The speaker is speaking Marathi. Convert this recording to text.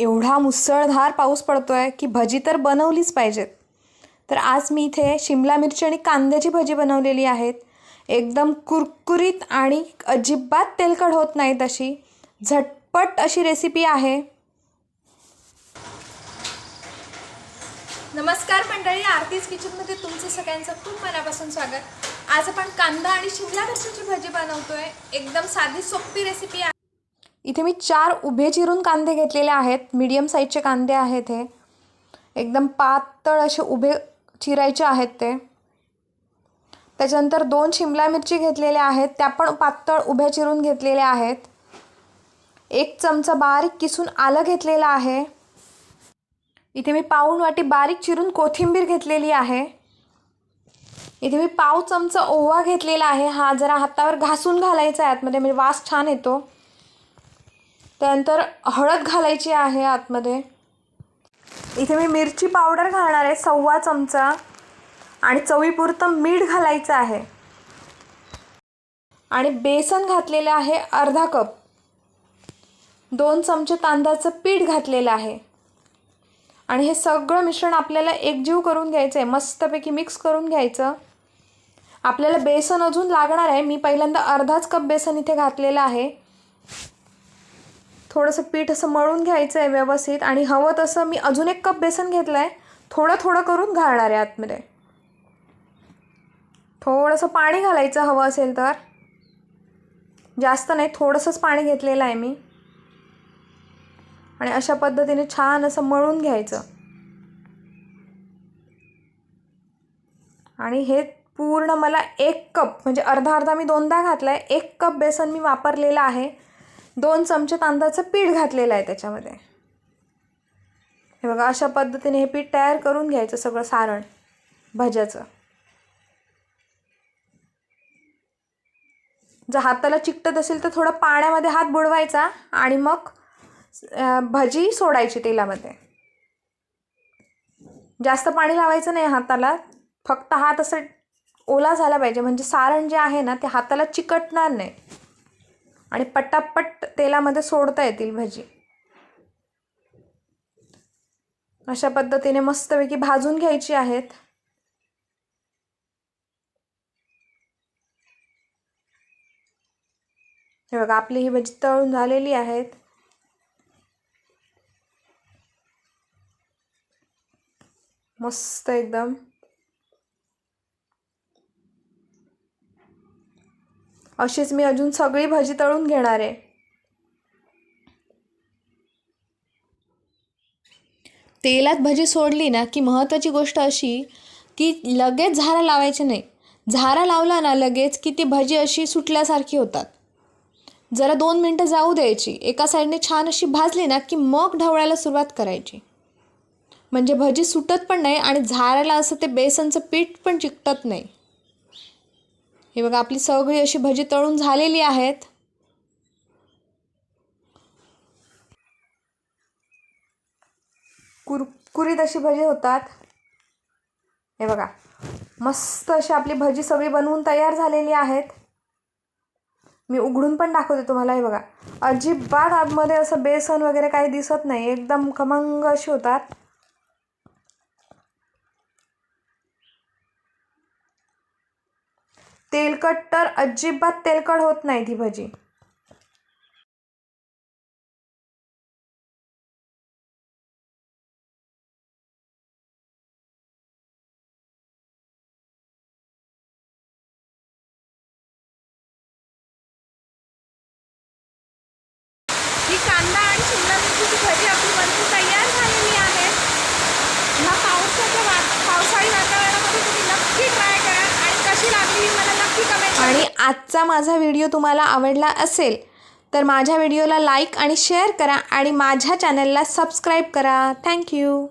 एवढा मुसळधार पाऊस पडतो आहे की भजी तर बनवलीच पाहिजेत. तर आज मी इथे शिमला मिरची आणि कांद्याची भजी बनवलेली आहेत. एकदम कुरकुरीत आणि अजिबात तेलकट होत नाहीत अशी झटपट अशी रेसिपी आहे. नमस्कार मंडळी आरतीज किचनमध्ये तुमचं सगळ्यांचं खूप मनापासून स्वागत. आज आपण कांदा आणि शिमला मिरचीची भजी बनवतोय. एकदम साधी सोपी रेसिपी आहे. इथे मी चार उभे चिरून कांदे घेतलेले आहेत. मीडियम साईजचे कांदे आहेत हे. एकदम पातळ असे उभे चिरायचे आहेत ते. त्याच्यानंतर दोन शिमला मिरची घेतलेल्या आहेत. त्या पण पातळ उभ्या चिरून घेतलेल्या आहेत. एक चमचा बारीक किसून आलं घेतलेलं आहे. इथे मी पाऊण वाटी बारीक चिरून कोथिंबीर घेतलेली आहे. इथे मी पाव चमचा ओवा घेतलेला आहे. हा जरा हातावर घासून घालायचा आहे. आतमध्ये म्हणजे वास छान येतो. त्यानंतर हळद घालायची आहे आतमध्ये. इथे मी मिरची पावडर घालणार आहे सव्वा चमचा. आणि चवीपुरतं मीठ घालायचं आहे. आणि बेसन घातलेलं आहे अर्धा कप. दोन चमचे तांदळाचं पीठ घातलेलं आहे. आणि हे सगळं मिश्रण आपल्याला एकजीव करून घ्यायचं आहे मस्तपैकी मिक्स करून घ्यायचं. आपल्याला बेसन अजून लागणार आहे. मी पहिल्यांदा अर्धाच कप बेसन इथे घातलेलं आहे. थोडंसं पीठ असं मळून घ्यायचं आहे व्यवस्थित आणि हवं तसं मी अजून एक कप बेसन घेतलं आहे थोडं थोडं करून घालणार आहे आतमध्ये. थोडंसं पाणी घालायचं हवं असेल तर. जास्त नाही थोडंसंच पाणी घेतलेलं आहे मी. आणि अशा पद्धतीने छान असं मळून घ्यायचं. आणि हे पूर्ण मला एक कप म्हणजे अर्धा अर्धा मी दोनदा घातला आहे एक कप बेसन मी वापरलेलं आहे. दोन चमचे तांदळाचं पीठ घातलेलं आहे त्याच्यामध्ये. हे बघा अशा पद्धतीने हे पीठ तयार करून घ्यायचं सगळं सारण भज्याचं. जर हाताला चिकटत असेल तर थोडं पाण्यामध्ये हात बुडवायचा आणि मग भजी सोडायची तेलामध्ये. जास्त पाणी लावायचं नाही हाताला फक्त हात असं ओला झाला पाहिजे. म्हणजे सारण जे आहे ना ते हाताला चिकटणार नाही. आणि पटापट तेलामध्ये सोडता येतील भजी. अशा पद्धतीने मस्तपैकी भाजून घ्यायची आहेत. हे बघा आपली ही भजी तळून झालेली आहेत. मस्त एकदम. अशीच मी अजून सगळी भाजी तळून घेणार आहे. तेलात भजी सोडली ना की महत्त्वाची गोष्ट अशी की लगेच झारा लावायचे नाही. झारा लावला ना लगेच की ती भजी अशी सुटल्यासारखी होतात. जरा दोन मिनटं जाऊ द्यायची. एका साईडने छान अशी भाजली ना की मग ढवळायला सुरुवात करायची. म्हणजे भजी सुटत पण नाही आणि झाराला असं ते बेसनचं पीठ पण चिकटत नाही. हे बघा आपली सगळी अशी भजी तळून झालेली आहेत. कुरकुरीत अशी भजी होतात. हे बघा मस्त अशी आपली भजी सगळी बनवून तयार झालेली आहेत. मी उघडून पण दाखवते तुम्हाला हे बघा. अजिबात आतमध्ये असं बेसन वगैरे काही दिसत नाही एकदम खमंग अशी होतात. तेलकट तर अजिबात तेलकट होत नाही ती भजी. ही कांदा आणि शिमला मिरचीची भजी आपली बनवून तयार झालेली आहे. ह्या पावसाच्या वा पावसाळी वातावरणामध्ये तुम्ही नक्की ट्राय करा. आणि कशी लागली मला आणि आजचा माझा व्हिडिओ तुम्हाला आवडला असेल तर माझ्या व्हिडिओला लाईक आणि शेअर करा आणि माझ्या चॅनलला सबस्क्राईब करा. थँक्यू